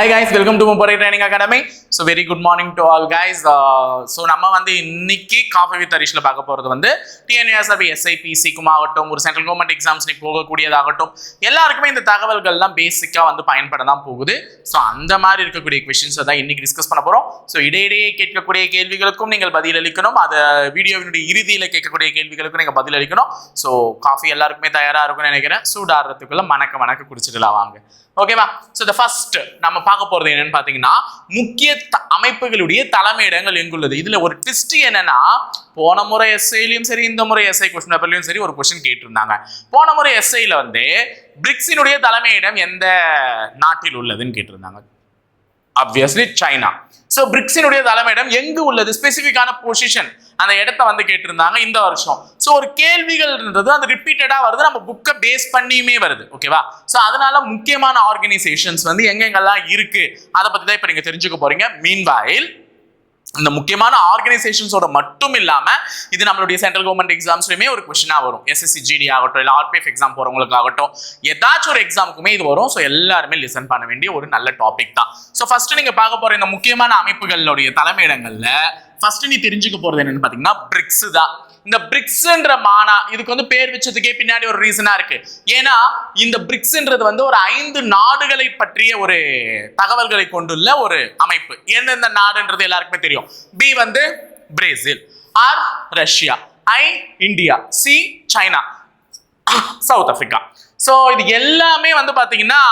Hi guys welcome to முப்படை training academy so very good morning to all guys so நம்ம வந்து இன்னைக்கு coffee with ஹரிஷில் பார்க்க போகிறது வந்து டிஎன்யூஎஸ்ஆர்பி எஸ்ஐபிசிக்கும் ஆகட்டும் ஒரு சென்ட்ரல் கவர்மெண்ட் எக்ஸாம்ஸ் நீ போகக்கூடியதாகட்டும் எல்லாருக்குமே இந்த தகவல்கள்லாம் பேசிக்காக வந்து பயன்பட தான் போகுது. ஸோ அந்த மாதிரி இருக்கக்கூடிய கொஷின்ஸை தான் இன்னைக்கு டிஸ்கஸ் பண்ண போகிறோம் ஸோ இடையிடையே கேட்கக்கூடிய கேள்விகளுக்கும் நீங்கள் பதிலளிக்கணும் அதை வீடியோவினுடைய இறுதியில் கேட்கக்கூடிய கேள்விகளுக்கும் நீங்கள் பதிலளிக்கணும் ஸோ காஃபி எல்லாருக்குமே தயாராக இருக்கும்னு நினைக்கிறேன். சூடாடுறதுக்குள்ள மணக்க மணக்க குடிச்சிடலாம் வாங்க. ஓகேவா ஸோ த ஃபர்ஸ்ட் நம்ம பார்க்க போகிறது என்னன்னு பார்த்தீங்கன்னா முக்கிய அமைப்புகளுடைய தலைமையிடங்கள் எங்குள்ளது? இதுல ஒரு ட்விஸ்ட் என்னன்னா போன முறை எஸ்ஐலையும் சரி இந்த முறை எஸ்ஐ கொஸ்டின் பேப்பர்லையும் சரி ஒரு கொஸ்டின் கேட்டிருந்தாங்க. போன முறை எஸ்ஐல வந்து பிரிக்ஸினுடைய தலைமையிடம் எந்த நாட்டில் உள்ளதுன்னு கேட்டிருந்தாங்க. Obviously China. ஸோ பிரிக்ஸினுடைய தலைமையிடம் எங்கு உள்ளது? ஸ்பெசிஃபிக்கான பொசிஷன் அந்த இடத்த வந்து கேட்டிருந்தாங்க இந்த வருஷம். ஸோ ஒரு கேள்விகள்ன்றது அந்த ரிப்பீட்டடாக வருது. நம்ம புக்கை பேஸ் பண்ணியுமே வருது. ஓகேவா ஸோ அதனால முக்கியமான ஆர்கனைசேஷன்ஸ் வந்து எங்கெங்கெல்லாம் இருக்கு? அதை பற்றி தான் இப்போ நீங்கள் தெரிஞ்சுக்க போறீங்க. மீன்வாயில் இந்த முக்கியமான ஆர்கனைசேஷன்ஸோட மட்டும் இல்லாம இது நம்மளுடைய சென்ட்ரல் கவர்மெண்ட் எக்ஸாம்ஸ்லயுமே ஒரு கொஸ்டினா வரும். எஸ்எஸ்சி ஜிடி ஆகட்டும் இல்லை ஆர்பிஎஃப் எக்ஸாம் போகிறவங்களுக்கு ஆகட்டும் ஏதாச்சும் ஒரு எக்ஸாமுக்குமே இது வரும். ஸோ எல்லாருமே லிசன் பண்ண வேண்டிய ஒரு நல்ல டாபிக் தான். ஸோ ஃபர்ஸ்ட் நீங்க பார்க்க போற இந்த முக்கியமான அமைப்புகளுடைய தலைமையிடங்கள்ல ஃபர்ஸ்ட் நீ தெரிஞ்சுக்க போறது என்னன்னு பாத்தீங்கன்னா பிரிக்ஸ் தான். இந்த பிரிக்ஸ்ன்ற மானா இதுக்கு வந்து பேர் வச்சதுக்கே பின்னாடி ஒரு ரீசனா இருக்கு. ஏன்னா இந்த பிரிக்ஸ்ன்றது வந்து ஒரு ஐந்து நாடுகளை பற்றிய ஒரு தகவல்களை கொண்டுள்ள ஒரு அமைப்பு. எந்தெந்த நாடுன்றது எல்லாருக்குமே தெரியும். பி வந்து Brazil R Russia I India C China South Africa so இது எல்லாமே வந்து பார்த்தீங்கன்னா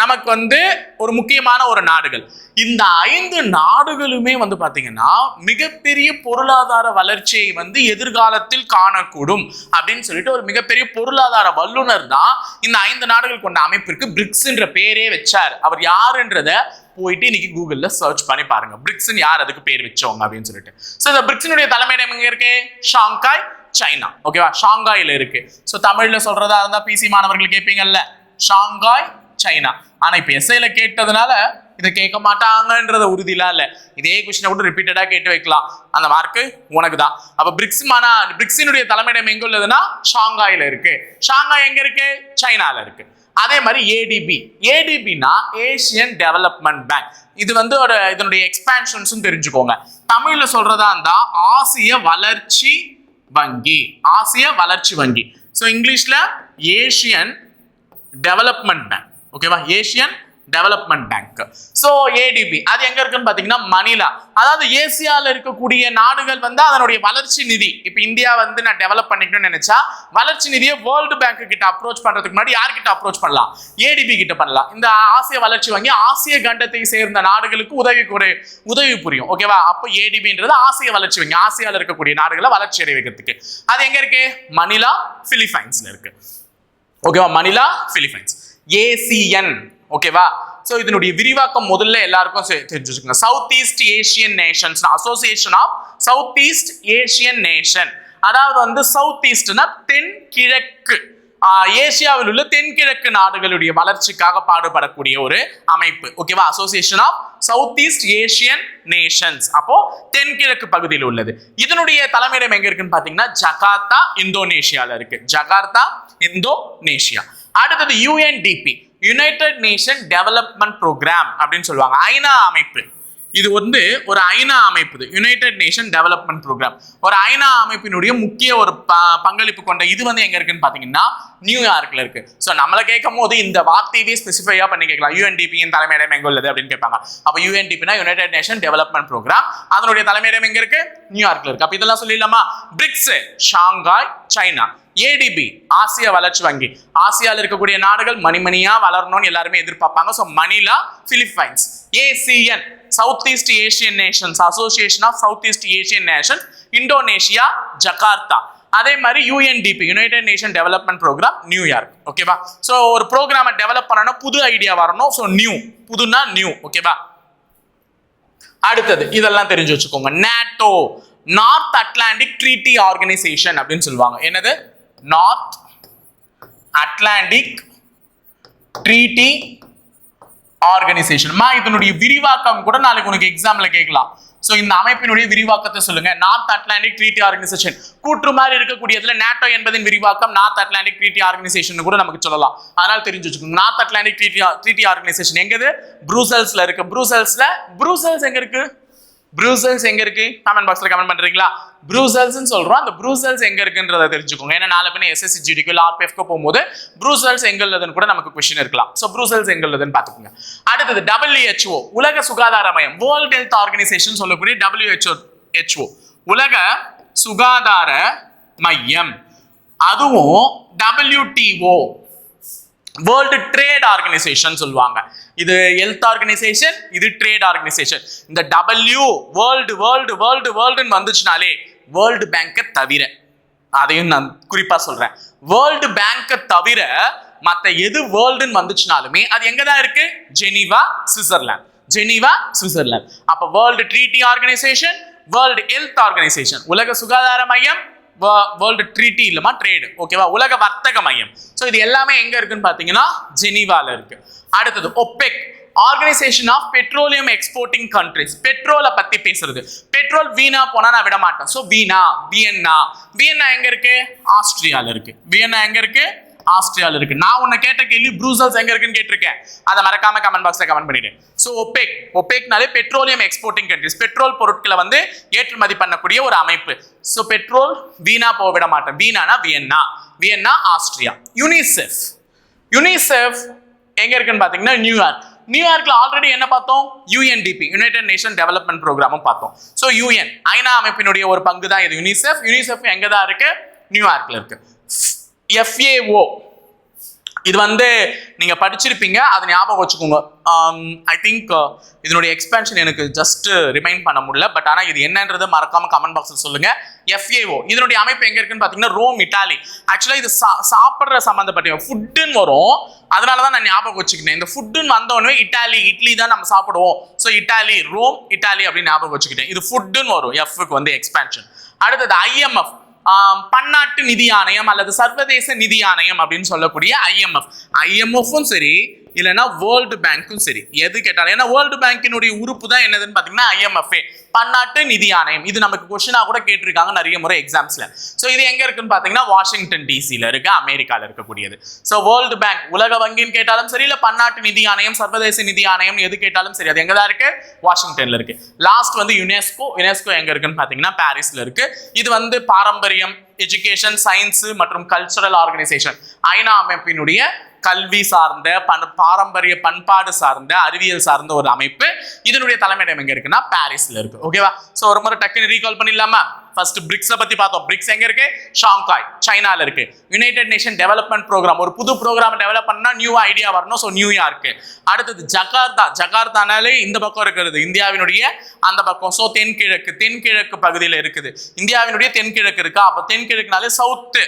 நமக்கு வந்து ஒரு முக்கியமான ஒரு நாடுகள். இந்த ஐந்து நாடுகளுமே வந்து பார்த்தீங்கன்னா மிகப்பெரிய பொருளாதார வளர்ச்சியை வந்து எதிர்காலத்தில் காணக்கூடும் அப்படின்னு சொல்லிட்டு ஒரு மிகப்பெரிய பொருளாதார வல்லுனர் தான் இந்த ஐந்து நாடுகள் கொண்ட அமைப்பிற்கு பிரிக்ஸ்ன்ற பேரே வச்சார். அவர் யாருன்றத போயிட்டு இன்னைக்கு கூகுள்ல சர்ச் பண்ணி பாருங்க. பிரிக்ஸ்ன்னு யார் அதுக்கு பேர் வச்சவங்க அப்படின்னு சொல்லிட்டு. ஸோ இந்த பிரிக்ஸினுடைய தலைமையிடம் எங்க இருக்கு? Shanghai China. ஓகேவா ஷாங்காயில் இருக்கு. ஸோ தமிழ்ல சொல்றதா இருந்தா பிசி மாணவர்கள் கேட்பீங்கல்ல ஷாங்காய் சைனா. ஆனா இப்ப எஸ்ஐல கேட்டதுனால இதை கேட்க மாட்டாங்கன்றத உறுதியெல்லாம் இல்ல. இதே கொஸ்டினை கூட ரிப்பீட்டடா கேட்டு வைக்கலாம். அந்த மார்க்கு உனக்கு தான். அப்ப பிரிக்ஸ் மானா பிரிக்ஸினுடைய தலைமையிடம் எங்க உள்ளதுன்னா ஷாங்காயில இருக்கு. ஷாங்காய் எங்க இருக்கு? சைனால இருக்கு. அதே மாதிரி ஏடிபி ஏடிபினா ஏசியன் டெவலப்மெண்ட் பேங்க் இது வந்து ஒரு இதனுடைய எக்ஸ்பான்ஷன்ஸும் தெரிஞ்சுக்கோங்க. தமிழ்ல சொல்றதா இருந்தா ஆசிய வளர்ச்சி வங்கி. ஆசிய வளர்ச்சி வங்கி. ஸோ இங்கிலீஷ்ல ஏசியன் டெவலப்மெண்ட் பேங்க் ஓகேவா Asian development bank so ADB அது எங்க இருக்குன்னு பாத்தீங்கன்னா மணிலா அதாவது ஏசியாவில் இருக்கக்கூடிய நாடுகள் வந்து அதனுடைய வளர்ச்சி நிதி. இப்போ இந்தியா வந்து நான் டெவலப் பண்ணிக்கணும்னு நினைச்சா வளர்ச்சி நிதியை வேர்ல்டு பேங்க் கிட்ட அப்ரோச் பண்றதுக்கு முன்னாடி யார்கிட்ட அப்ரோச் பண்ணலாம்? ஏடிபி கிட்ட பண்ணலாம். இந்த ஆசிய வளர்ச்சி வங்கி ஆசிய கண்டத்தை சேர்ந்த நாடுகளுக்கு உதவி உதவி புரியும். ஓகேவா அப்போ ஏடிபின்றது ஆசிய வளர்ச்சி வங்கி. ஆசியாவில் இருக்கக்கூடிய நாடுகளை வளர்ச்சி அடைய வைக்கிறதுக்கு அது எங்க இருக்கு? மணிலா பிலிப்பைன்ஸ்ல இருக்கு. ஓகேவா மணிலா பிலிப்பைன்ஸ் ஏசிஎன் ஓகேவா ஸோ இதனுடைய விரிவாக்கம் முதல்ல எல்லாருக்கும் செ- தெரிஞ்சு வச்சுக்கோங்க south east Asian nations association of south east Asian nation அதாவது வந்து சவுத் ஈஸ்ட்னா தென்கிழக்கு ஏசியாவில் உள்ள தென்கிழக்கு நாடுகளுடைய வளர்ச்சிக்காக பாடுபடக்கூடிய ஒரு அமைப்பு. ஓகேவா association of south east Asian nations அப்போ தென்கிழக்கு பகுதியில் உள்ளது. இதனுடைய தலைமையிடம் எங்க இருக்குன்னு பாத்தீங்கன்னா ஜகார்த்தா இந்தோனேஷியால இருக்கு. ஜகார்த்தா இந்தோனேஷியா அடுத்தது UNDP United Nation development programme அப்படின்னு சொல்லுவாங்க. ஐநா அமைப்பு. இது வந்து ஒரு ஐநா அமைப்பு. யுனைடெட் நேஷன் டெவலப்மெண்ட் ப்ரோக்ராம் ஒரு ஐநா அமைப்பினுடைய முக்கிய ஒரு ப- பங்களிப்பு கொண்ட இது வந்து எங்க இருக்குன்னு பாத்தீங்கன்னா நியூயார்க்ல இருக்கு. ஸோ நம்மளை கேட்கும் போது இந்த வார்த்தையவே ஸ்பெசிஃபையா பண்ணி கேட்கலாம். யூஎன்டிபியின் தலைமையிடம் எங்க உள்ளது அப்படின்னு கேட்பாங்க. அப்போ யூஎன்டிபினா யுனைடெட் நேஷன் டெவலப்மெண்ட் ப்ரோக்ராம் அதனுடைய தலைமையிடம் எங்க இருக்கு? நியூயார்க்ல இருக்கு. அப்ப இதெல்லாம் சொல்லிடலாமா? பிரிக்ஸ் ஷாங்காய் சைனா ஏடிபி ஆசிய வளர்ச்சி வங்கி. ஆசியாவில் இருக்கக்கூடிய நாடுகள் மணிமணியா வளரணும்னு எல்லாருமே எதிர்பார்ப்பாங்க. So Manila Philippines ASEAN south east Asian nations association of south east Asian nations Indonesia Jakarta அதே மாதிரி UNDP United Nation development programme New York ஓகேவா ஸோ ஒரு ப்ரோக்ராமை டெவலப் பண்ணணும். புது ஐடியா வரணும். ஸோ நியூ புதுனா நியூ ஓகேவா அடுத்தது இதெல்லாம் தெரிஞ்சு வச்சுக்கோங்க. NATO North Atlantic treaty organisation அப்படின்னு சொல்லுவாங்க. என்னது? நார்த் அட்லாண்டிக் ட்ரீட்டி ஆர்கனைசேஷன் மா இதனுடைய விரிவாக்கம் கூட நாளைக்கு உனக்கு எக்ஸாம்ல கேட்கலாம். ஸோ இந்த அமைப்பினுடைய விரிவாக்கத்தை சொல்லுங்க. நார்த் அட்லாண்டிக் ட்ரீட்டி ஆர்கனைசேஷன் கூற்று மாதிரி இருக்கக்கூடியதுல நேட்டோ என்பதின் விரிவாக்கம் நார்த் அட்லாண்டிக் ட்ரீட்டி ஆர்கனைசேஷன் கூட நமக்கு சொல்லலாம். அதனால தெரிஞ்சு வச்சுக்கோங்க. North Atlantic treaty treaty organisation எங்கது? ப்ரூசல்ஸ்ல இருக்கு. ப்ரூசல்ஸ்ல ப்ரூசல்ஸ் எங்க இருக்கு? ப்ரூசல்ஸ் எங்க இருக்கு? கமெண்ட் பாக்ஸ்ல கமெண்ட் பண்றீங்களா? ப்ரூசல்ஸ் சொல்றோம். அந்த ப்ரூசல்ஸ் எங்க இருக்குன்றத தெரிஞ்சுக்கோங்க. ஏன்னா நாலு பின்ன எஸ்எஸ்சி ஜிடிக்கு ஆர்பிஎஃப்க்கு போகும்போது ப்ரூசல்ஸ் எங்க உள்ளதுன்னு கூட நமக்கு கொஸ்டின் இருக்கலாம். ஸோ ப்ரூசல்ஸ் எங்க உள்ளதுன்னு பாத்துக்கோங்க அடுத்தது டபிள்யூஹெச்ஓ உலக சுகாதார மையம். வேர்ல்ட் ஹெல்த் ஆர்கனைசேஷன் சொல்லக்கூடிய டபிள்யூஹெச்ஓ ஹெச்ஓ உலக சுகாதார மையம். அதுவும் டபிள்யூடிஓ வேர்ல்டு ட்ரேட் ஆர்கனைசேஷன் சொல்லுவாங்க. இது ஹெல்த் ஆர்கனைசேஷன் இது ட்ரேட் ஆர்கனைசேஷன் இந்த டபிள்யூ வேர்ல்டு வேர்ல்டு வேர்ல்டு வேர்ல்டுன்னு வந்துச்சுனாலே வேர்ல்டு பேங்கை தவிர அதையும் நான் குறிப்பாக சொல்கிறேன் வேர்ல்டு பேங்கை தவிர மற்ற எது வேர்ல்டுன்னு வந்துச்சுனாலுமே அது எங்கே தான் இருக்கு? Geneva Switzerland. Geneva Switzerland. அப்போ world treaty organisation world health organisation உலக சுகாதார மையம் வேர்ல்டு ட்ரீட்டி இல்லமா ட்ரேடு ஓகேவா உலக வர்த்தக மையம். ஸோ இது எல்லாமே எங்க இருக்குன்னு பாத்தீங்கன்னா ஜெனீவால இருக்கு. அடுத்தது OPEC organisation of petroleum exporting countries பெட்ரோலை பத்தி பேசுறது. பெட்ரோல் வீணா போனா நான் விட மாட்டேன். ஸோ வீணா வியன்னா வியன்னா எங்க இருக்கு? ஆஸ்திரியால இருக்கு. வியன்னா எங்க இருக்கு? ஆஸ்திரியாவில் இருக்கு. நான் உன்னை கேட்ட கேள்வி ப்ரூசல்ஸ் எங்க இருக்குன்னு கேட்டிருக்கேன். அதை மறக்காம கமெண்ட் பாக்ஸ்ல கமெண்ட் பண்ணிடு. ஸோ ஒபேக் ஒபேக்னாலே பெட்ரோலியம் எக்ஸ்போர்ட்டிங் கண்ட்ரிஸ் பெட்ரோல் பொருட்களை வந்து ஏற்றுமதி பண்ணக்கூடிய ஒரு அமைப்பு. ஸோ பெட்ரோல் வீணா போக விட மாட்டேன். வீணானா Vienna. Vienna Austria. UNICEF UNICEF எங்க இருக்குன்னு பாத்தீங்கன்னா நியூயார்க் நியூயார்க்ல ஆல்ரெடி என்ன பார்த்தோம்? யூஎன்டிபி யுனைடெட் நேஷன் டெவலப்மெண்ட் ப்ரோக்ராமும் பார்த்தோம். ஸோ யூஎன் ஐநா அமைப்பினுடைய ஒரு பங்கு தான் இது. யுனிசெஃப் யூனிசெஃப் எங்க தான் இருக்கு நியூயார்க்ல இருக்கு. எஃப்ஏஓ இது வந்து நீங்கள் படிச்சிருப்பீங்க அதை ஞாபகம் வச்சுக்கோங்க. Um, ஐ திங்க் uh, இதனுடைய எக்ஸ்பென்ஷன் எனக்கு ஜஸ்ட் ரிமைண்ட் பண்ண முடியல பட் ஆனால் இது என்னன்றது மறக்காம கமெண்ட் பாக்ஸில் சொல்லுங்க. எஃப்ஏஓ இதனுடைய அமைப்பு எங்கே இருக்குன்னு பார்த்தீங்கன்னா ரோம் இட்டாலி ஆக்சுவலாக இது சா- சாப்பிட்ற சம்மந்தப்பட்ட ஃபுட்டுன்னு வரும். அதனால தான் நான் ஞாபகம் வச்சுக்கிட்டேன். இந்த ஃபுட்டுன்னு வந்தோடனே இட்டாலி இட்லி தான் நம்ம சாப்பிடுவோம். ஸோ இட்டாலி ரோம் இட்டாலி அப்படின்னு ஞாபகம் வச்சுக்கிட்டேன். இது ஃபுட்டுன்னு வரும். எஃப்க்கு வந்து எக்ஸ்பென்ஷன் அடுத்தது ஐஎம்எஃப் பன்னாட்டு நிதி ஆணையம் அல்லது சர்வதேச நிதி ஆணையம் அப்படின்னு சொல்லக்கூடிய ஐஎம்எஃப் ஐஎம்எஃப்பும் சரி இல்லைன்னா வேர்ல்டு பேங்க்கும் சரி. எது கேட்டாலும். ஏன்னா வேர்ல்டு பேங்கினுடைய உறுப்பு தான் என்னதுன்னு பார்த்தீங்கன்னா ஐஎம்எஃப்ஏ பன்னாட்டு நிதி ஆணையம். இது நமக்கு கொஸ்டினாக கூட கேட்டிருக்காங்க நிறைய முறை எக்ஸாம்ஸில் ஸோ இது எங்கே இருக்குன்னு பார்த்தீங்கன்னா வாஷிங்டன் டிசியில் இருக்கு. அமெரிக்காவில் இருக்கக்கூடியது. ஸோ வேர்ல்டு பேங்க் உலக வங்கின்னு கேட்டாலும் சரி இல்லை பன்னாட்டு நிதி ஆணையம் சர்வதேச நிதி ஆணையம் எது கேட்டாலும் சரி அது எங்கே தான் இருக்கு? வாஷிங்டனில் இருக்கு. லாஸ்ட் வந்து யுனெஸ்கோ யுனெஸ்கோ எங்கே இருக்குன்னு பார்த்தீங்கன்னா பாரிஸில் இருக்கு. இது வந்து பாரம்பரியம் எஜுகேஷன் சயின்ஸ் மற்றும் கல்ச்சுரல் ஆர்கனைசேஷன் ஐநா அமைப்பினுடைய கல்வி சார்ந்த பண் பாரம்பரிய பண்பாடு சார்ந்த அறிவியல் சார்ந்த ஒரு அமைப்பு. இதனுடைய தலைமையிடம் எங்க இருக்குன்னா பாரிஸ்ல இருக்கு. ஓகேவா சோ ஒரு முறை டக்குன்னு ரீகால் பண்ணிடலாமா? ஃபர்ஸ்ட் பிரிக்ஸை பத்தி பார்த்தோம். பிரிக்ஸ் எங்க இருக்கு? ஷாங்காய் சைனால இருக்கு. யுனைடெட் நேஷன் டெவலப்மெண்ட் ப்ரோக்ராம் ஒரு புது ப்ரோக்ராம் டெவலப் பண்ணா நியூ ஐடியா வரணும். ஸோ நியூயார்க்கு அடுத்தது ஜகார்த்தா. ஜகார்த்தானாலே இந்த பக்கம் இருக்கிறது. இந்தியாவினுடைய அந்த பக்கம். ஸோ தென்கிழக்கு. தென்கிழக்கு பகுதியில் இருக்குது. இந்தியாவினுடைய தென்கிழக்கு இருக்கா? அப்போ தென்கிழக்குனாலே south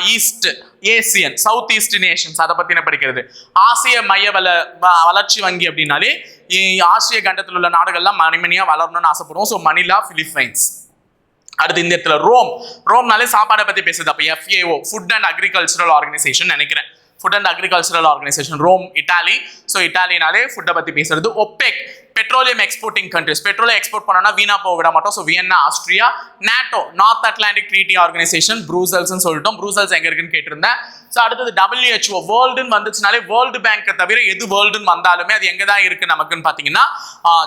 east Asian south east nations அதை பற்றின படிக்கிறது? ஆசிய மைய வள வ- வளர்ச்சி வங்கி அப்படின்னாலே ஆசிய கண்டத்தில் உள்ள நாடுகள்லாம் மணிமணியா வளரணும்னு ஆசைப்படுவோம். ஸோ மணிலா பிலிப்பைன்ஸ் அடுத்து இந்த இடத்துல ரோம். ரோம்னாலே சாப்பாடை பற்றி பேசுது. அப்போ FAO food and agricultural organisation நினைக்கிறேன். Food and agricultural organisation Rome Italy so இட்டாலினாலே ஃபுட்டை பற்றி பேசுறது OPEC petroleum exporting countries petroleum export பண்ணோம்னா வீணா போக விட மாட்டோம். So Vienna Austria NATO North Atlantic treaty organisation ப்ரூசல்ஸ்னு சொல்லிட்டோம். ப்ரூசல்ஸ் எங்க இருக்குன்னு கேட்டிருந்தேன். ஸோ அடுத்தது டபிள்யூஹெச்ஓ வேர்ல்டுன்னு வந்துச்சுனாலே வேர்ல்டு பேங்கை தவிர எது வேர்ல்டுன்னு வந்தாலுமே அது எங்க தான் இருக்கு நமக்குன்னு பார்த்தீங்கன்னா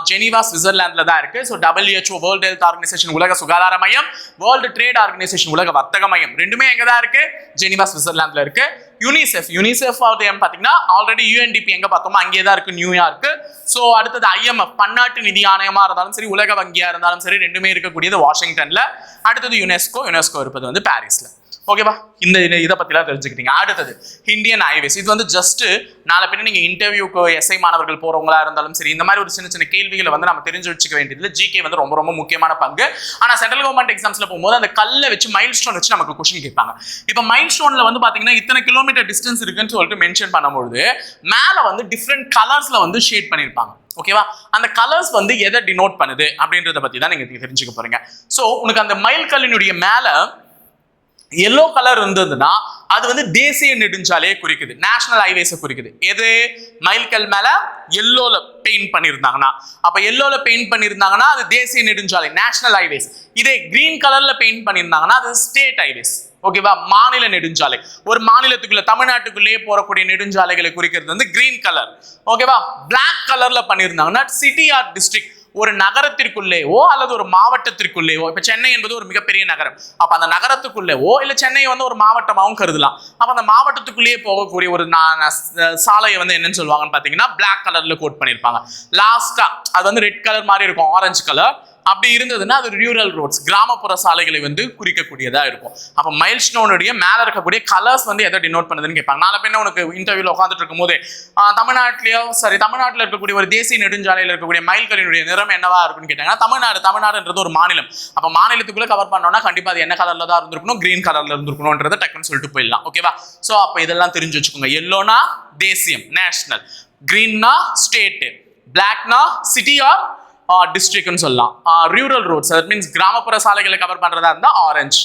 ஜெனீவா சுவிட்சர்லாந்துல தான் இருக்கு. So WHO world health organisation உலக சுகாதார மையம். வேர்ல்டு ட்ரேட் ஆர்கனைசேஷன் உலக வர்த்தக மையம். ரெண்டுமே எங்க தான் இருக்கு? ஜெனீவா சுவிட்சர்லாந்துல இருக்கு. யூனிசெஃப் யூனிசெஃப் பார்த்தீங்கன்னா ஆல்ரெடி யூஎன்டிபி எங்க பார்த்தோமோ அங்கேயே தான் இருக்கு நியூயார்க்கு ஸோ அடுத்தது ஐஎம்எஃப் பன்னாட்டு நிதி ஆணையமா இருந்தாலும் சரி உலக வங்கியா இருந்தாலும் சரி ரெண்டுமே இருக்கக்கூடியது வாஷிங்டன்ல அடுத்தது யுனெஸ்கோ யுனெஸ்கோ இருப்பது வந்து பாரிஸ்ல ஓகேவா இந்த இதை பற்றிலாம் தெரிஞ்சுக்கிட்டீங்க. அடுத்தது இந்தியன் ஹைவேஸ் இது வந்து ஜஸ்ட் நாளை பின்ன நீங்க இன்டர்வியூக்கு எஸ்ஐ மாணவர்கள் போறவங்களா இருந்தாலும் சரி இந்த மாதிரி ஒரு சின்ன சின்ன கேள்விகளை வந்து நம்ம தெரிஞ்சு வச்சுக்க வேண்டியது ஜிகே வந்து ரொம்ப ரொம்ப முக்கியமான பங்கு. ஆனா சென்ட்ரல் கவர்மெண்ட் எக்ஸாம்ஸ்ல போகும்போது அந்த கல்லை வச்சு மைல் ஸ்டோன் வச்சு நமக்கு கொஸ்டின் கேட்பாங்க. இப்போ மைல் ஸ்டோன்ல வந்து பாத்தீங்கன்னா இத்தனை கிலோமீட்டர் டிஸ்டன்ஸ் இருக்குன்னு சொல்லிட்டு மென்ஷன் பண்ணும்பொழுது மேல வந்து டிஃப்ரெண்ட் கலர்ஸ்ல வந்து ஷேட் பண்ணியிருப்பாங்க ஓகேவா அந்த கலர்ஸ் வந்து எதை டினோட் பண்ணுது அப்படின்றத பத்தி தான் நீங்க தெரிஞ்சுக்க போறீங்க. ஸோ உனக்கு அந்த மைல் கல்லினுடைய மேல எல்லோ கலர் இருந்ததுன்னா அது வந்து தேசிய நெடுஞ்சாலையை குறிக்குது. நேஷனல் ஹைவேஸை குறிக்குது. எது? மைல்கல் மேல எல்லோல பெயிண்ட் பண்ணியிருந்தாங்கன்னா அப்ப எல்லோல பெயிண்ட் பண்ணியிருந்தாங்கன்னா அது தேசிய நெடுஞ்சாலை நேஷனல் ஹைவேஸ் இதே கிரீன் கலர்ல பெயிண்ட் பண்ணியிருந்தாங்கன்னா அது ஸ்டேட் ஹைவேஸ் ஓகேவா மாநில நெடுஞ்சாலை. ஒரு மாநிலத்துக்குள்ள தமிழ்நாட்டுக்குள்ளேயே போறக்கூடிய நெடுஞ்சாலைகளை குறிக்கிறது வந்து கிரீன் கலர் ஓகேவா பிளாக் கலர்ல பண்ணியிருந்தாங்கன்னா சிட்டி ஆர் டிஸ்ட்ரிக்ட் ஒரு நகரத்திற்குள்ளேயோ அல்லது ஒரு மாவட்டத்திற்குள்ளேயோ இப்போ சென்னை என்பது ஒரு மிகப்பெரிய நகரம். அப்போ அந்த நகரத்துக்குள்ளேவோ இல்லை சென்னை வந்து ஒரு மாவட்டமாகவும் கருதலாம். அப்போ அந்த மாவட்டத்துக்குள்ளேயே போகக்கூடிய ஒரு சாலையை வந்து என்னன்னு சொல்லுவாங்கன்னு பார்த்தீங்கன்னா பிளாக் கலரில் கோட் பண்ணியிருப்பாங்க லாஸ்ட்டாக அது வந்து ரெட் கலர் மாதிரி இருக்கும் ஆரஞ்சு கலர் அப்படி இருந்ததுன்னா அது ரூரல் ரோட்ஸ் கிராமப்புற சாலைகளை வந்து குறிக்கக்கூடியதா இருக்கும். அப்ப மைல் ஸ்டோனுடைய மேல இருக்கக்கூடிய கலர்ஸ் வந்து எதை டினோட் பண்ணுதுன்னு கேட்பாங்க. நாளை பின்ன உனக்கு இன்டர்வியூல உட்காந்துட்டு இருக்கும் போது தமிழ்நாட்டிலயோ சரி தமிழ்நாட்டில் இருக்கக்கூடிய ஒரு தேசிய நெடுஞ்சாலையில் இருக்கக்கூடிய மைல்களினுடைய நிறம் என்னவா இருக்குன்னு கேட்டாங்கன்னா தமிழ்நாடு தமிழ்நாடுன்றது ஒரு மாநிலம். அப்ப மாநிலத்துக்குள்ள கவர் பண்ணோம்னா கண்டிப்பா அது என்ன கலர்ல தான் இருந்திருக்கணும் கிரீன் கலர்ல இருந்திருக்கணும்ன்றதை டக்குன்னு சொல்லிட்டு போயிடலாம். ஓகேவா சோ அப்ப இதெல்லாம் தெரிஞ்சு வச்சுக்கோங்க. எல்லோனா தேசியம் நேஷனல் கிரீன்னா ஸ்டேட் பிளாக்னா சிட்டி ஆர் டிஸ்ட்ரிக்ட்னு சொல்லலாம். ரூரல் ரோட்ஸ் தட் மீன்ஸ் கிராமப்புற சாலைகளை கவர் பண்ணுறதா இருந்தால் ஆரஞ்சு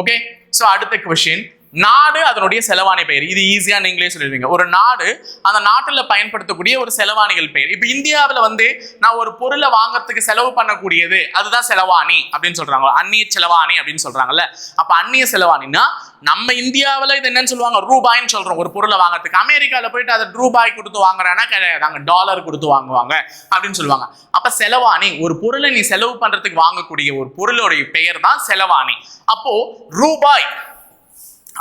ஓகே ஸோ அடுத்த கொஷின் நாடு அதனுடைய செலவாணி பெயர். இது ஈஸியா நீங்களே சொல்லிடுவீங்க. ஒரு நாடு அந்த நாட்டில் பயன்படுத்தக்கூடிய ஒரு செலவாணிகள் பெயர். இப்போ இந்தியாவில் வந்து நான் ஒரு பொருளை வாங்குறதுக்கு செலவு பண்ணக்கூடியது அதுதான் செலவாணி அப்படின்னு சொல்றாங்க. அந்நிய செலவாணி அப்படின்னு சொல்றாங்கல்ல. அப்ப அந்நிய செலவாணின்னா நம்ம இந்தியாவில் இது என்னன்னு சொல்லுவாங்க? ரூபாய்ன்னு சொல்றோம். ஒரு பொருளை வாங்குறதுக்கு. அமெரிக்காவில் போயிட்டு அதை ரூபாய் கொடுத்து வாங்குறான்னா கிடையாது அங்கே டாலர் கொடுத்து வாங்குவாங்க அப்படின்னு சொல்லுவாங்க. அப்ப செலவாணி ஒரு பொருளை நீ செலவு பண்றதுக்கு வாங்கக்கூடிய ஒரு பொருளுடைய பெயர் தான் செலவாணி. அப்போ ரூபாய்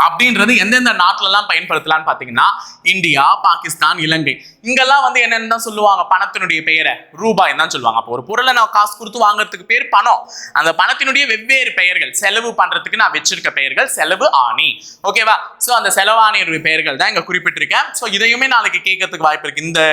அப்படின்றது எந்தெந்த நாட்டிலலாம் பயன்படுத்தலாம்னு பார்த்தீங்கன்னா இந்தியா பாகிஸ்தான் இலங்கை. இங்கெல்லாம் வந்து என்னென்னு தான் சொல்லுவாங்க? பணத்தினுடைய பெயரை. ரூபாய் தான் சொல்லுவாங்க. அப்போ ஒரு பொருளை நான் காசு கொடுத்து வாங்குறதுக்கு பேர் பணம். அந்த பணத்தினுடைய வெவ்வேறு பெயர்கள். செலவு பண்ணுறதுக்கு நான் வச்சிருக்க பெயர்கள் செலவு ஆணி. ஓகேவா ஸோ அந்த செலவாணியுடைய பெயர்கள் தான் இங்கே குறிப்பிட்டிருக்கேன். ஸோ இதையுமே நாளைக்கு கேட்கறதுக்கு வாய்ப்பு இருக்கு. இந்த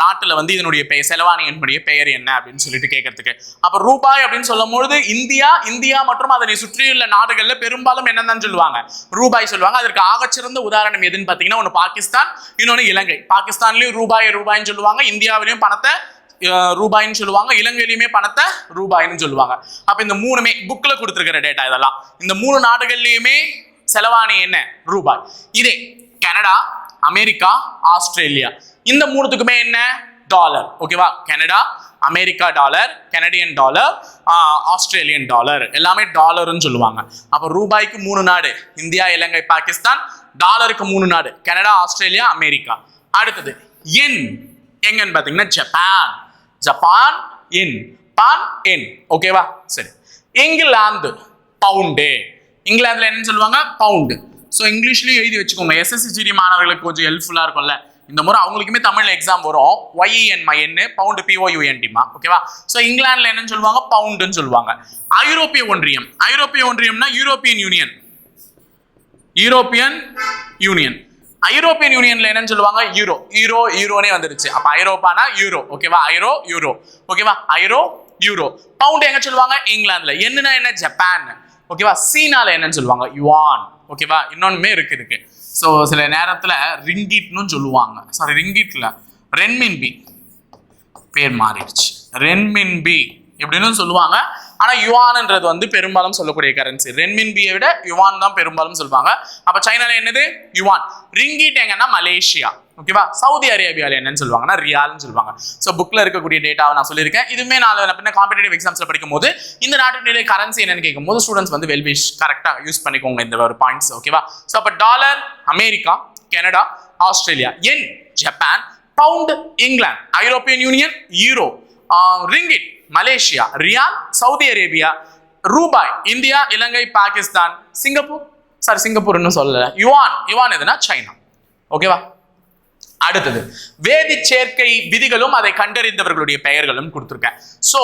நாட்டில் வந்து இதனுடைய பெயர் செலவாணியினுடைய பெயர் என்ன அப்படின்னு சொல்லிட்டு கேட்கறதுக்கு. அப்போ ரூபாய் அப்படின்னு சொல்லும் பொழுது இந்தியா இந்தியா மற்றும் அதனை சுற்றியுள்ள நாடுகளில் பெரும்பாலும் என்னன்னு சொல்லுவாங்க? ரூபாய் சொல்லுவாங்க. அதற்கு ஆகச்சிறந்த உதாரணம் எதுன்னு பார்த்தீங்கன்னா ஒன்று பாகிஸ்தான் இன்னொன்று இலங்கை. பாகிஸ்தான்லேயும் ரூபாய் ரூபாய்ன்னு சொல்லுவாங்க. இந்தியாவிலையும் பணத்தை ரூபாய்னு ரூபாய்ன்னு சொல்லுவாங்க. இலங்கையிலுமே பணத்தை ரூபாய்ன்னு சொல்லுவாங்க. அப்போ இந்த மூணுமே புக்கில் கொடுத்துருக்கிற டேட்டா இதெல்லாம். இந்த மூணு நாடுகள்லையுமே செலவானி என்ன? ரூபாய். இதே கனடா அமெரிக்கா ஆஸ்திரேலியா. இந்த மூணுத்துக்குமே என்ன? டாலர் ஓகேவா Canada America dollar Canadian dollar Australian dollar எல்லாமே டாலர்னு சொல்லுவாங்க. அப்போ ரூபாய்க்கு மூணு நாடு. இந்தியா இலங்கை பாகிஸ்தான் டாலருக்கு மூணு நாடு. கனடா ஆஸ்திரேலியா அமெரிக்கா அடுத்தது என் எங்கன்னு பார்த்தீங்கன்னா ஜப்பான் ஜப்பான் என் பான் என் ஓகேவா சரி. இங்கிலாந்து பவுண்டு இங்கிலாந்துல என்னன்னு சொல்லுவாங்க? பவுண்டு ஸோ இங்கிலீஷ்லயும் எழுதி வச்சுக்கோங்க. எஸ்எஸ்சிஜிடி மாணவர்களுக்கு கொஞ்சம் ஹெல்ப்ஃபுல்லாக இருக்கும்ல. இந்த முறை அவங்களுக்குமே தமிழ்ல எக்ஸாம் வரும். ஒய்இஎன் மைஎன்னு பவுண்டு பிஓயூஎன்டிமா ஓகேவா ஸோ இங்கிலாந்துல என்னன்னு சொல்லுவாங்க? பவுண்டுன்னு சொல்லுவாங்க. ஐரோப்பிய ஒன்றியம். ஐரோப்பிய ஒன்றியம்னா European union European union European யூனியன்ல என்னன்னு சொல்லுவாங்க? யூரோ யூரோ யூரோனே வந்துருச்சு. அப்ப ஐரோப்பானா? யூரோ ஓகேவா ஐரோ யூரோ ஓகேவா ஐரோ யூரோ பவுண்ட் எங்க சொல்லுவாங்க? இங்கிலாந்துல என்னன்னா என்ன? ஜப்பான் ஓகேவா சீனால என்னன்னு சொல்லுவாங்க? யுவான் ஓகேவா இன்னொன்னுமே இருக்கு இருக்கு ஸோ சில நேரத்தில் ரிங்கிட்னு சொல்லுவாங்க. சாரி ரிங்கிட்ல. ரென்மின்பி பேர் மாறிடுச்சு. ரென்மின்பி இப்படின்னு சொல்லுவாங்க. ஆனா யுவான்ன்றது வந்து பெரும்பாலும் சொல்லக்கூடிய கரன்சி ரென்மின்பியை விட யுவான் தான் பெரும்பாலும் சொல்லுவாங்க. அப்ப சைனால என்னது? யுவான். ரிங்கிட் எங்கன்னா மலேசியா. ஓகேவா சவுதி அரேபியாவில் என்னன்னு சொல்லுவாங்கன்னா ரியால்னு சொல்லுவாங்க. ஸோ புக்கில் இருக்கக்கூடிய டேட்டாவை நான் சொல்லியிருக்கேன். இதுவுமே நான் பின்ன காம்படிட்டிவ் எக்ஸாம்ஸில் படிக்கும் போது இந்த நாட்டினுடைய கரன்சி என்னன்னு கேட்கும் போது ஸ்டூடெண்ட்ஸ் வந்து வெல்விஷ் கரெக்டாக யூஸ் பண்ணிக்கோங்க இந்த ஒரு பாயிண்ட்ஸ் ஓகேவா ஸோ அப்போ dollar America Canada Australia yen Japan pound England European union euro ringgit Malaysia riyal Saudi Arabia ரூபாய் இந்தியா இலங்கை பாகிஸ்தான் சிங்கப்பூர். சாரி சிங்கப்பூர்னு சொல்லல. யுவான் யுவான் எதுனா சைனா. ஓகேவா அடுத்தது. வேதி சேர்க்கை விதிகளும் அதை கண்டறிந்தவர்களுடைய பெயர்களும் கொடுத்துருக்கேன். ஸோ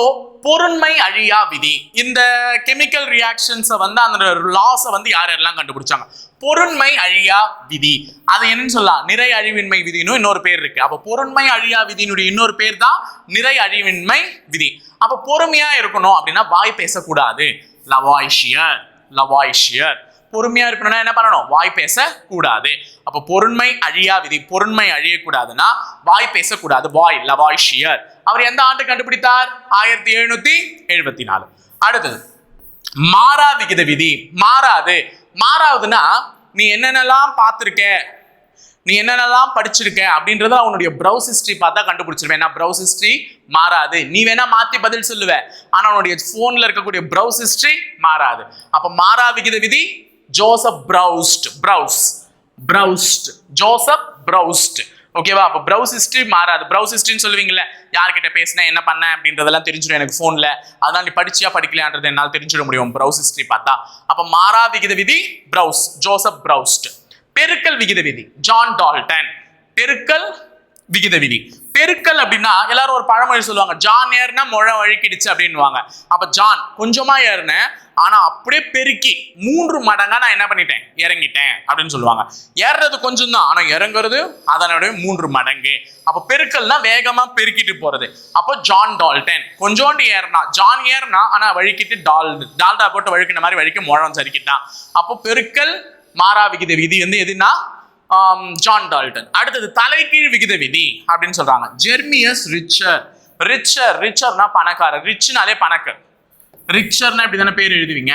பொருண்மை அழியா விதி. இந்த கெமிக்கல் ரியாக்ஷன்ஸை வந்து அந்த லாஸை வந்து யார் யாரெல்லாம் கண்டுபிடிச்சாங்க? பொருண்மை அழியா விதி. அது என்னன்னு சொல்லலாம்? நிறை அழிவின்மை விதினும் இன்னொரு பேர் இருக்கு. அப்போ பொருண்மை அழியா விதியினுடைய இன்னொரு பேர் தான் நிறை அழிவின்மை விதி. அப்போ பொறுமையா இருக்கணும் அப்படின்னா வாய் பேசக்கூடாது. லவாய்ஷியர் லவாய்ஷியர் பொறுமையா இருக்கணும்னா என்ன பண்ணணும்? வாய் பேச கூடாது அப்ப பொருண்மை அழியா விதி. பொருண்மை அழியக்கூடாதுன்னா வாய் பேசக்கூடாது. வாய் லவாய்ஷியர் அவர் எந்த ஆண்டு கண்டுபிடித்தார்? ஆயிரத்தி எழுநூத்தி எழுபத்தி நாலு அடுத்தது மாறா விகித விதி. மாறாது. மாறாவதுன்னா நீ என்னென்னலாம் பார்த்துருக்க? நீ என்னென்னலாம் படிச்சிருக்க? அப்படின்றத அவனுடைய ப்ரௌஸ் ஹிஸ்ட்ரி பார்த்தா கண்டுபிடிச்சிருவேன். ஏன்னா ப்ரௌஸ் ஹிஸ்ட்ரி மாறாது. நீ வேணா மாற்றி பதில் சொல்லுவேன் ஆனால் அவனுடைய ஃபோனில் இருக்கக்கூடிய ப்ரௌஸ் ஹிஸ்ட்ரி மாறாது. அப்போ மாறா விகித விதி Joseph Proust Proust Proust Joseph Proust ஓகேவா அப்போ ப்ரௌஸ் ஹிஸ்ட்ரி மாறாது. ப்ரௌஸ் ஹிஸ்ட்ரின்னு சொல்லுவீங்கல்ல யார்கிட்ட பேசினேன் என்ன பண்ணேன் அப்படின்றதெல்லாம் தெரிஞ்சிடும் எனக்கு ஃபோனில் அதனால நீ படிச்சியா படிக்கலையான்றது என்னால் தெரிஞ்சிட முடியும் ப்ரௌஸ் ஹிஸ்ட்ரி பார்த்தா. அப்போ மாறா விகித விதி ப்ரௌஸ் ஜோசப் ப்ரௌஸ்ட் பெருக்கல் விகித விதி ஜான் டால்டன் பெருக்கல் விகித விதி. பெருக்கல் அப்படின்னா எல்லாரும் ஒரு பழமொழி சொல்லுவாங்க. ஜான் ஏறுனா முழை வழுக்கிடுச்சு அப்படின்னுவாங்க. அப்ப ஜான் கொஞ்சமா ஏறினேன் ஆனா அப்படியே பெருக்கி மூன்று மடங்கா நான் என்ன பண்ணிட்டேன்? இறங்கிட்டேன் அப்படின்னு சொல்லுவாங்க. ஏறுறது கொஞ்சம் தான் ஆனா இறங்குறது அதனுடைய மூன்று மடங்கு. அப்ப பெருக்கல்னா வேகமா பெருக்கிட்டு போறது. அப்போ ஜான் டால்டன் கொஞ்சோண்டு ஏறினா ஜான் ஏறினா ஆனா வழுக்கிட்டு டால் டால்டா போட்டு வழுக்கின மாதிரி வழுக்கி முழம் சரிக்கிட்டான். அப்போ பெருக்கல் மாறா விகித விதி வந்து எதுனா ஜான் டால்டன். அடுத்தது தலைகீழ் விகித விதி அப்படின்னு சொல்றாங்க. ஜெர்மியஸ் ரிச்சர். ரிச்சர் ரிச்சர்னா பணக்காரர். ரிச்னாலே பணக்கர் ரிச்சர்னா இப்படி தானே பேர் எழுதுவீங்க.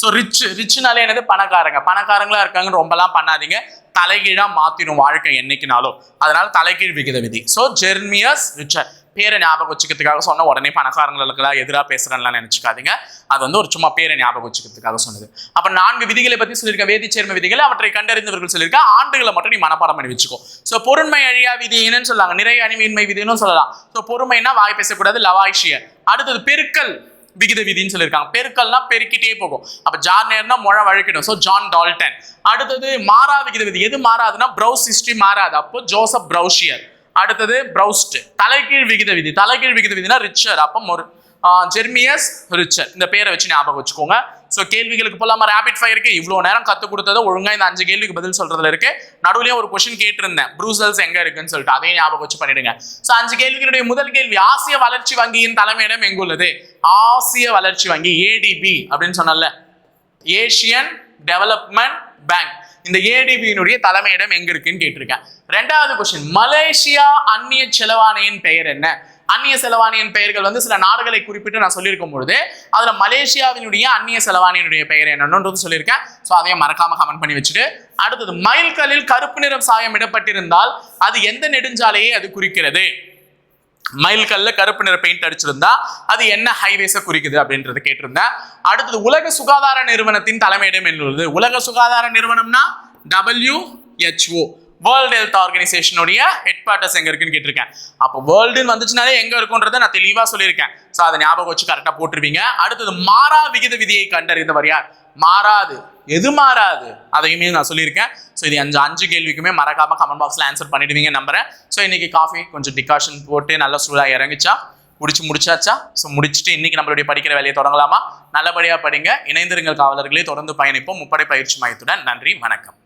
ஸோ ரிச் ரிச்னாலே என்னது? பணக்காரங்க. பணக்காரங்களா இருக்காங்கன்னு ரொம்பலாம் பண்ணாதீங்க. தலைகீழா மாத்திரும் வாழ்க்கை என்னைக்குனாலும். அதனால தலைகீழ் விகித விதி ஸோ ஜெர்மியஸ் ரிச்சர். பேரை ஞாபகம் வச்சுக்கிறதுக்காக சொன்ன உடனே பணக்காரங்களுக்கெல்லாம் எதிராக பேசுறேன்லாம் நினச்சிக்காதீங்க. அது வந்து ஒரு சும்மா பேரை ஞாபகம் வச்சுக்கிறதுக்காக சொன்னது. அப்ப நான்கு விதிகளை பத்தி சொல்லியிருக்க வேதிச்சேர்ம விதிகள் அவற்றை கண்டறிந்தவர்கள் சொல்லியிருக்க ஆண்டுகளை மட்டும் நீ மனப்பாடம் பண்ணி வச்சுக்கோ. ஸோ பொருண்மை அழியா விதி என்னன்னு சொல்லாங்க. நிறைய அணிவின்மை விதின்னு சொல்லலாம். ஸோ பொறுமைனா வாய் பேசக்கூடாது லவாய்ஷியர் அடுத்தது பெருக்கல் விகித விதின்னு சொல்லியிருக்காங்க. பெருக்கல்னா பெருக்கிட்டே போகும். அப்ப ஜான் நேர்னா மொழை வழக்கிடும். ஸோ ஜான் டால்டன். அடுத்தது மாறா விகித விதி. எது மாறாதுன்னா ப்ரௌஸ் ஹிஸ்டரி மாறாது. அப்போ ஜோசப் ப்ரௌஷியர் அடுத்தது ப்ரௌஸ்ட். தலைகீழ் விகித விதி. தலைகீழ் விகித விதினா ரிச்சர். அப்போ ஒரு ஜெர்மியஸ் ரிச்சர். இந்த பேரை வச்சு ஞாபகம் வச்சுக்கோங்க. ஸோ கேள்விகளுக்கு போலாமா? ரேபிட் ஃபயருக்கு இவ்வளோ நேரம் கற்றுக் கொடுத்ததோ ஒழுங்காக இந்த அஞ்சு கேள்விக்கு பதில் சொல்றதுல இருக்கு. நடுவுலேயே ஒரு கொஸ்டின் கேட்டிருந்தேன். ப்ரூசல்ஸ் எங்க இருக்குன்னு சொல்லிட்டு. அதையும் ஞாபகம் வச்சு பண்ணிடுங்க. ஸோ அஞ்சு கேள்விகளுடைய முதல் கேள்வி ஆசிய வளர்ச்சி வங்கியின் தலைமையிடம் எங்குள்ளது ஆசிய வளர்ச்சி வங்கி ஏடிபி அப்படின்னு சொன்னல ஏசியன் டெவலப்மெண்ட் பேங்க் இந்த ஏடிபியினுடைய தலைமையிடம் எங்க இருக்குன்னு கேட்டிருக்கேன். ரெண்டாவது கொஸ்டின் மலேசியா அந்நிய செலவாணையின் பெயர் என்ன? அந்நிய செலவாணியின் பெயர்கள் வந்து சில நாடுகளை குறிப்பிட்டு நான் சொல்லியிருக்கும் பொழுது அதுல மலேசியாவினுடைய அந்நிய செலவாணியினுடைய பெயர் என்னன்றது சொல்லியிருக்கேன். ஸோ அதையும் மறக்காம கமெண்ட் பண்ணி வச்சுட்டு அடுத்தது மைல்கல்லில் கருப்பு நிறம் சாயம் இடப்பட்டிருந்தால் அது எந்த நெடுஞ்சாலையை அது குறிக்கிறது? மைல்கல்ல கருப்பு நிற பெயிண்ட் அடிச்சிருந்தா அது என்ன ஹைவேஸை குறிக்குது அப்படின்றத கேட்டிருந்தேன். அடுத்தது உலக சுகாதார நிறுவனத்தின் தலைமையிடம் என்னுள்ளது? உலக சுகாதார நிறுவனம்னா WHO வேர்ல்டு ஹெல்த் ஆர்கனைசேஷனுடைய ஹெட் குவார்ட்டர்ஸ் எங்க இருக்குன்னு கேட்டிருக்கேன். அப்போ வேர்ல்டுன்னு வந்துச்சுனாலே எங்க இருக்குன்றதை நான் தெளிவா சொல்லியிருக்கேன். ஸோ அதை ஞாபகம் வச்சு கரெக்டாக போட்டுருவீங்க. அடுத்தது மாறா விகித விதியை கண்டறிந்தவர் யார்? மாறாது. எது மாறாது? அதையுமே நான் சொல்லியிருக்கேன். ஸோ இது அஞ்சு அஞ்சு கேள்விக்குமே மறக்காம கமெண்ட் பாக்ஸ்ல ஆன்சர் பண்ணிடுவீங்க நம்புறேன். ஸோ இன்னைக்கு காஃபி கொஞ்சம் டிகாஷன் போட்டு நல்ல சூடாக இறங்குச்சா? முடிச்சு முடிச்சாச்சா? ஸோ முடிச்சுட்டு இன்னைக்கு நம்மளுடைய படிக்கிற வேலையை தொடங்கலாமா? நல்லபடியாக படிங்க. இணைந்திருங்கள் காவலர்களே. தொடர்ந்து பயணிப்போம். முப்படை பயிற்சி மையத்துடன் நன்றி வணக்கம்.